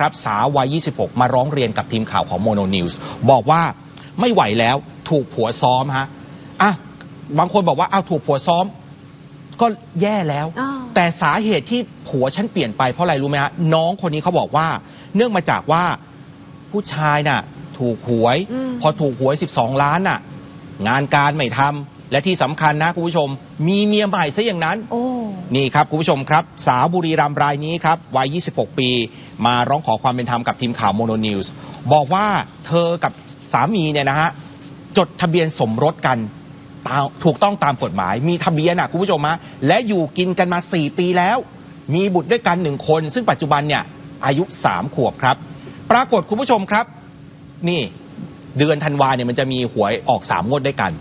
ครับสาววัย 26 มาร้องเรียนกับทีมข่าวของโมโนนิวส์บอกว่าไม่ไหวแล้วถูกผัวซ้อมฮะอะบางคนบอกว่าเอาวถูกผัวซ้อม ก็แย่แล้ว อ้าวแต่สาเหตุที่ผัวฉันเปลี่ยนไปเพราะอะไรรู้ไหมฮะน้องคนนี้เขาบอกว่า เนื่องมาจากว่าผู้ชายน่ะ ถูกหวย อืม พอถูกหวย 12 ล้านน่ะ งานการไม่ทำและที่สำคัญนะคุณผู้ชม มีเมียใหม่ซะอย่างนั้น โอ้ นี่ครับคุณผู้ชมครับ สาวบุรีรัมย์รายนี้ครับวัย 26 ปี มาร้องขอความเป็นธรรมกับทีมข่าวโมโนนิวส์บอกว่าเธอกับสามีเนี่ยนะฮะจดทะเบียนสมรสกันตามถูกต้องตามกฎหมาย มีทะเบียนอะคุณผู้ชมฮะและอยู่กินกันมา 4 ปีแล้ว มีบุตรด้วยกันหนึ่งคน ซึ่งปัจจุบันเนี่ยอายุ 3 ขวบครับ ปรากฏคุณผู้ชมครับ นี่ เดือนธันวาเนี่ยมันจะมีหวยออก 3 งวดด้วยกัน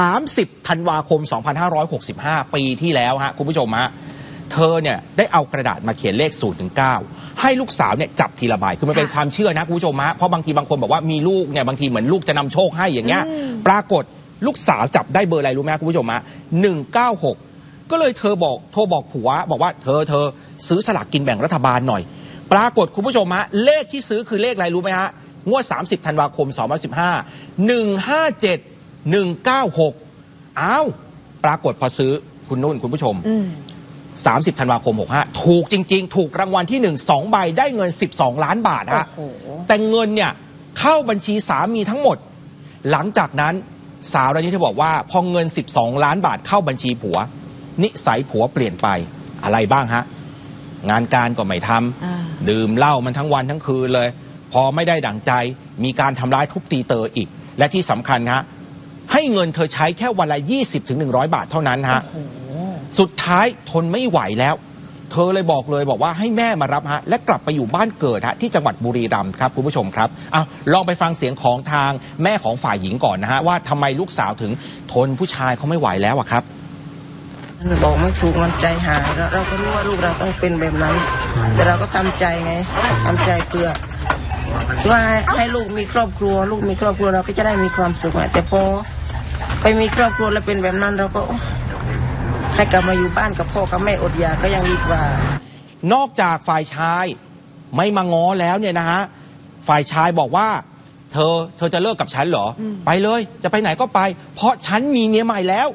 30 ธันวาคม 2565 ปีที่แล้วฮะคุณผู้ชมฮะเธอเนี่ยได้เอากระดาษมาเขียนเลข0ูนถึงเให้ลูกสาวเนี่ยจับทีละใบคือมันเป็นค่ะความเชื่อนะคุณผู้ชมฮะเพราะบางทีบางคนบอกว่ามีลูกเนี่ยบางทีเหมือนลูกจะนำโชคให้อย่างเงี้ยอืมปรากฏลูกสาวจับได้เบอร์อะไรรู้ไหมคุณผู้ชมฮะหนึ่งเก้าหกก็เลยเธอบอกโทรบอกผัวบอกว่าเธอเธอซื้อสลากกินแบ่งรัฐบาลหน่อย ปรากฏคุณผู้ชมฮะเลขที่ซื้อคือเลขอะไรรู้ไหมฮะ งวด 30 ธันวาคม 2015 157 196 อ้าว ปรากฏพอซื้อคุณนุ่นคุณผู้ชมอืม30 ธันวาคม 65 ถูกจริง ๆ ถูกรางวัลที่ 1 2 ใบได้เงิน 12 ล้านบาทโอ้ฮะโหแต่เงินเนี่ยเข้าบัญชีสามีทั้งหมด หลังจากนั้นสาวรายนี้เธอบอกว่า พอเงิน 12 ล้านบาทเข้าบัญชีผัว นิสัยผัวเปลี่ยนไปอะไรบ้างฮะ งานการก็ไม่ทอ่าำดื่มเหล้ามันทั้งวันทั้งคืนเลย พอไม่ได้ดั่งใจมีการทำร้ายทุบตีเตออีก และที่สำคัญฮะให้เงินเธอใช้แค่วันละ 20-100 บาทเท่านั้นฮะโอ้โหสุดท้ายทนไม่ไหวแล้ว เธอเลยบอกเลยบอกว่าให้แม่มารับฮะและกลับไปอยู่บ้านเกิดฮะที่จังหวัดบุรีรัมย์ครับคุณผู้ชมครับอะลองไปฟังเสียงของทางแม่ของฝ่ายหญิงก่อนนะฮะว่าทำไมลูกสาวถึงทนผู้ชายเขาไม่ไหวแล้วอะครับมันบอกไม่ถูกมันใจหายแล้วเราก็รู้ว่าลูกเราต้องเป็นแบบนั้น แต่เราก็ทำใจไงทำใจเพื่อ ว่าให้ให้ลูกมีครอบครัว ลูกมีครอบครัวเราก็จะได้มีความสุขอะแต่พอไปมีครอบครัวแล้วเป็นแบบนั้นเราก็ให้กลับมาอยู่บ้านกับพ่อกับแม่อดอยากก็ยังดีกว่า นอกจากฝ่ายชายไม่มาง้อแล้วเนี่ยนะฮะฝ่ายชายบอกว่า เธอเธอจะเลิกกับฉันเหรออมไปเลยจะไปไหนก็ไป เพราะฉันมีเมียใหม่แล้ว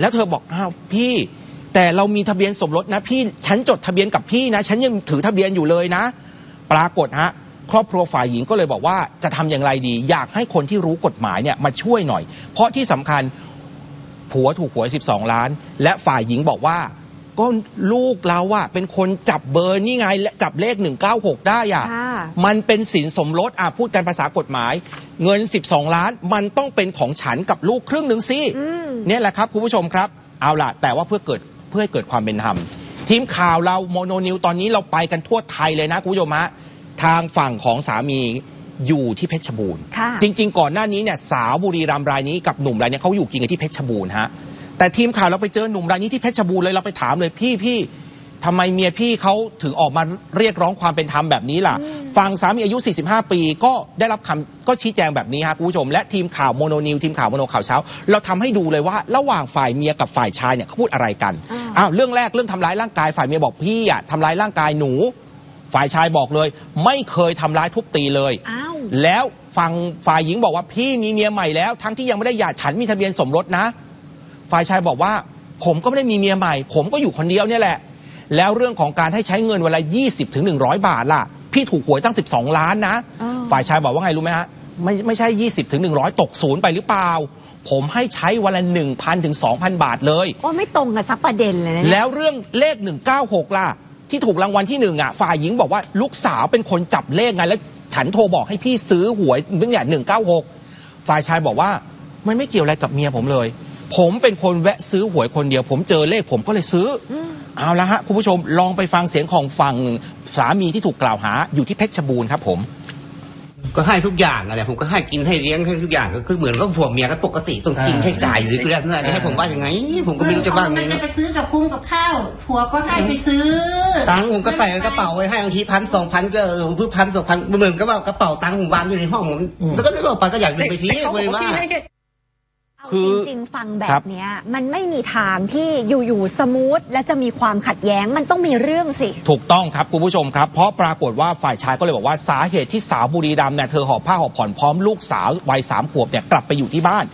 แล้วเธอบอกอ้าวพี่ แต่เรามีทะเบียนสมรสนะพี่ ฉันจดทะเบียนกับพี่นะ ฉันยังถือทะเบียนอยู่เลยนะ ปรากฏฮะ ครอบครัวฝ่ายหญิงก็เลยบอกว่าจะทำอย่างไรดี อยากให้คนที่รู้กฎหมายเนี่ยมาช่วยหน่อย เพราะที่สำคัญผัวถูกหวย 12 ล้าน และฝ่ายหญิงบอกว่า ก็ลูกเราอะเป็นคนจับเบอร์นี่ไงและจับเลข 196 ได้อะค่ะมันเป็นสินสมรสอะพูดกันภาษากฎหมาย เงิน 12 ล้านมันต้องเป็นของฉันกับลูกครึ่งหนึ่งสิอืมเนี่ยแหละครับคุณผู้ชมครับ เอาล่ะ แต่ว่าเพื่อเกิดเพื่อให้เกิดความเป็นธรรมทีมข่าวเราโมโนนิวตอนนี้เราไปกันทั่วไทยเลยนะคุณผู้ชมฮะ ทางฝั่งของสามีอยู่ที่เพชรบูรณ์ค่ะจริง ๆ ก่อนหน้านี้เนี่ยสาวบุรีรัมย์รายนี้กับหนุ่มรายเนี้เขาอยู่กินกันที่เพชรบูรณ์ฮะแต่ทีมข่าวเราไปเจอหนุ่มรายนี้ที่เพชรบูรณ์เลยเราไปถามเลยพี่พี่ทำไมเมียพี่เขาถึงออกมาเรียกร้องความเป็นธรรมแบบนี้ล่ะฝั่งสามีอายุ 45 ปีก็ได้รับคำก็ชี้แจงแบบนี้ฮะคุณผู้ชม และทีมข่าวโมโนนิวทีมข่าวโมโนข่าวเช้า เราทำให้ดูเลยว่าระหว่างฝ่ายเมียกับฝ่ายชายเนี่ยเขาพูดอะไรกันอ่าอ้าวเรื่องแรกเรื่องทำร้ายร่างกายฝ่ายเมียบอกพี่อะทำร้ายร่างกายหนู ฝ่ายชายบอกเลย ไม่เคยทำร้ายทุบตีเลย อ้าว แล้วฝั่งฝ่ายหญิงบอกว่าพี่มีเมียใหม่แล้ว ทั้งที่ยังไม่ได้หย่าฉันมีทะเบียนสมรสนะ ฝ่ายชายบอกว่า ผมก็ไม่ได้มีเมียใหม่ ผมก็อยู่คนเดียวเนี่ยแหละ แล้วเรื่องของการให้ใช้เงินเวลา20ถึง100 บาทล่ะ พี่ถูกหวยตั้ง 12 ล้านนะ อ้าว ฝ่ายชายบอกว่าไงรู้ไหมฮะไม่ไม่ใช่ 20ถึง100 ตกศูนย์ไปหรือเปล่า ผมให้ใช้วันละ1,000ถึง2,000 บาทเลย โอ้ไม่ตรงกับสักประเด็นเลยนะเนี่ย แล้วเรื่องเลข 196 ล่ะ ที่ถูกรางวัลที่หนึ่งอะฝ่ายหญิงบอกว่าลูกสาวเป็นคนจับเลขไงแล้ว ฉันโทรบอกให้พี่ซื้อหวยเรื่องอย่าง196ฝ่ายชายบอกว่ามันไม่เกี่ยวอะไรกับเมียผมเลย ผมเป็นคนแวะซื้อหวยคนเดียว ผมเจอเลขผมก็เลยซื้ออเอาละฮะคุณผู้ชมลองไปฟังเสียงของฝั่งสามีที่ถูกกล่าวหาอยู่ที่เพชรบูรณ์ครับผม ก็ให้ทุกอย่างอะไรผมก็ให้กินให้เลี้ยงให้ทุกอย่างก็คือเหมือนก็ผัวเมียก็ปกติต้องกินใช้จ่ายอยู่ดีแล้วนั่นจะให้ผมว่ายังไง ผมก็ไม่รู้จะว่าไงมันนะไปซื้อกับคุ้งกับข้าวผัวก็ให้ไปซื้อ ตังค์ผมก็ใส่ในกระเป๋าไว้ให้บางทีพันสองพันก็เออเพื่อพันสองพันเหมือนก็ว่ากระเป๋าตังค์ผมวางอยู่ในห้องผมแล้วก็นึกออกไปก็อยากดึงไปทีเขาบเลอกยว่าว่า พี่ให้เหตุเอา คือจริงๆฟังแบครับบเนี้ยมันไม่มีทางที่อยู่ๆสมูทและจะมีความขัดแย้งมันต้องมีเรื่องสิ ถูกต้องครับคุณผู้ชมครับ เพราะปรากฏว่าฝ่ายชายก็เลยบอกว่าสาเหตุที่สาวบุรีรัมย์เนี่ยเธอหอบผ้าหอบผ่อนพร้อมลูกสาววัยสามขวบเนี่ยกลับไปอยู่ที่บ้าน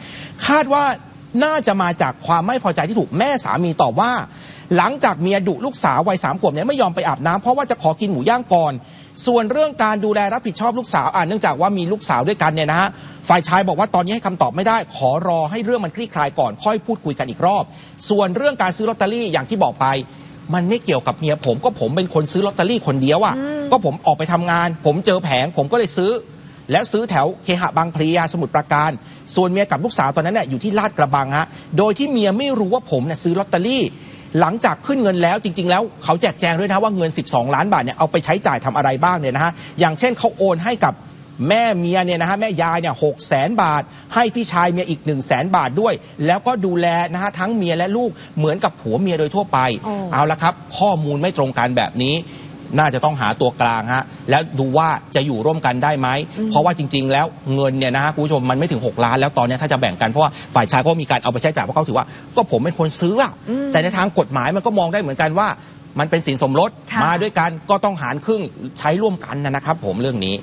คาดว่าน่าจะมาจากความไม่พอใจที่ถูกแม่สามีตอบว่า หลังจากเมียดุลูกสาววัยสามขวบเนี่ยไม่ยอมไปอาบน้ำเพราะว่าจะขอกินหมูย่างก่อนส่วนเรื่องการดูแลรับผิดชอบลูกสาวอ่าเนื่องจากว่ามีลูกสาวด้วยกันเนี่ยนะฮะ ฝ่ายชายบอกว่าตอนนี้ให้คำตอบไม่ได้ ขอรอให้เรื่องมันคลี่คลายก่อน ค่อยพูดคุยกันอีกรอบ ส่วนเรื่องการซื้อลอตเตอรี่อย่างที่บอกไป มันไม่เกี่ยวกับเมียผมก็ผมเป็นคนซื้อลอตเตอรี่คนเดียวอะ่ะก็ผมออกไปทำงาน ผมเจอแผงผมก็เลยซื้อ แล้วซื้อแถวเคหะบางพลียสมุทรปราการ ส่วนเมียกับลูกสาวตอนนั้นเนี่ยอยู่ที่ลาดกระบังฮะโดยที่เมียไม่รู้ว่าผมเนี่ยซื้อลอตเตอรี่หลังจากขึ้นเงินแล้วจริง ๆ แล้วเขาแจกแจงด้วยนะว่าเงิน 12 ล้านบาทเนี่ยเอาไปใช้จ่ายทำอะไรบ้างเนี่ยนะฮะอย่างเช่นเขาโอนให้กับ แม่เมียเนี่ยนะฮะแม่ยายเนี่ยหกแสนบาท ให้พี่ชายเมียอีก1นึ่งแสนบาทด้วย แล้วก็ดูแลนะฮะทั้งเมียและลูกเหมือนกับผัวเมียโดยทั่วไปโอ้เอาละครับ ข้อมูลไม่ตรงกันแบบนี้ น่าจะต้องหาตัวกลางฮะแล้วดูว่าจะอยู่ร่วมกันได้ไหม เพราะว่าจริง ๆ แล้วเงินเนี่ยนะฮะคุณผู้ชมมันไม่ถึง 6 ล้านแล้วตอนเนี้ยถ้าจะแบ่งกันเพราะว่าฝ่ายชายก็มีการเอาไปใช้จ่ายเพราะเขาถือว่า ก็ผมเป็นคนซื้ออะแต่ในทางกฎหมายมันก็มองได้เหมือนกันว่ามันเป็นสินสมรสค่ะมาด้วยกันก็ต้องหารครึ่งใช้ร่วมกันนะครับ ผมเรื่องนี้